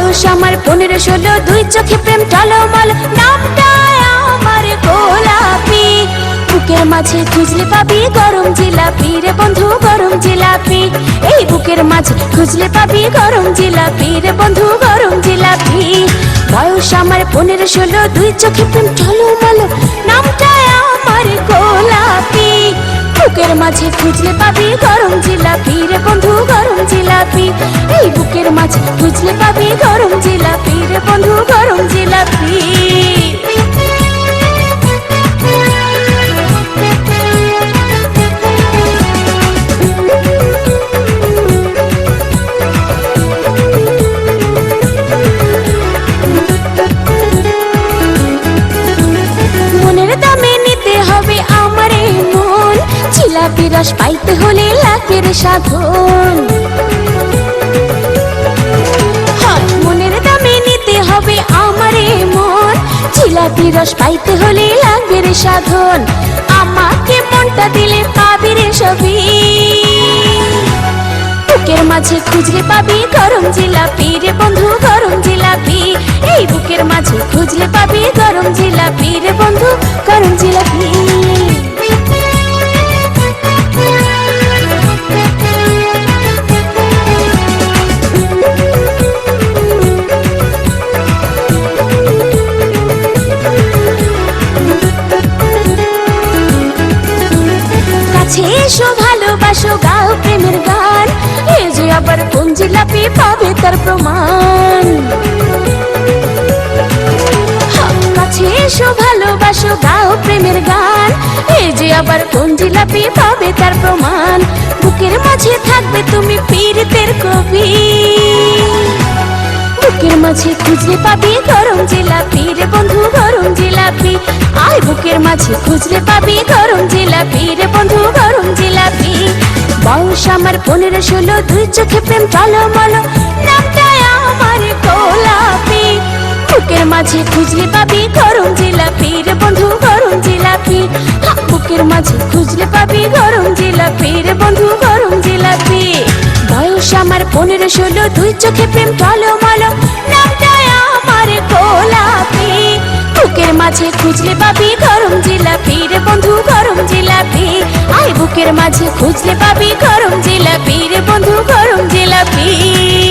বয়স আমার পনেরো ষোলো, দুই চোখে প্রেম টলমল। নামটা আমার গোলাপি। বুকের মাঝে খুঁজলে পাবি গরম জিলাপি রে বন্ধু, গরম জিলাপি। এই বুকের মাঝে খুঁজলে পাবি গরম জিলাপি রে বন্ধু, গরম জিলাপি। বয়স আমার পনেরো ষোলো, দুই চোখে প্রেম টলমল। নামটা মাঝে খুঁজলে পাবি গরম জিলাপি রে বন্ধু, গরম জিলাপি। এই বুকের মাঝে খুঁজলে পাবি গরম জিলাপি রে বন্ধু, গরম জিলাপি। জিলাপি রস পাইতে হলে লাখের সাধন। মনের দামে নিতে হবে আমার মন। জিলাপি রস পাইতে হলে লাখের সাধন। আমাকে মনটা দিলে পাবি রে সবই। বুকের মাঝে খুঁজলে পাবি গরম জিলাপি রে বন্ধু, গরম জিলাপি। এই বুকের মাঝে খুঁজলে পাবি গরম জিলাপি রে বন্ধু, গরম জিলাপি। ভালোবাসো গাও প্রেমের গান। এ যে আবার কোন জিলাপি পাবে তার প্রমাণ। কাছে এসো, ভালোবাসো, গাও প্রেমের গান। এ যে আবার কোন জিলাপি পাবে তার প্রমাণ। বুকের মাঝে থাকবে তুমি পীরিতের কবি। বুকের মাঝে খুঁজলে পাবি গরম জিলাপি রে বন্ধু গরম জিলাপি। আয় বুকের মাঝে খুঁজলে পাবি গরম জিলাপি রে বন্ধু গরম জিলাপি। বয়স আমার পনেরো ষোলো, দুই চোখে প্রেম টলমল নামটা আমার গোলাপি। বুকের মাঝে খুঁজলে পাবি গরম জিলাপি রে বন্ধু গরম জিলাপি। বুকের মাঝে খুঁজলে পাবি গরম জিলাপি রে বন্ধু গরম জিলাপি। বয়স আমার পনেরো ষোলো, দুই চোখে প্রেম টলমল মাঝে খুঁজলে পাবি গরম জিলাপি রে বন্ধু, গরম জিলাপি। আই বুকের মাঝে খুঁজলে পাবি গরম জিলাপি রে বন্ধু, গরম জিলাপি।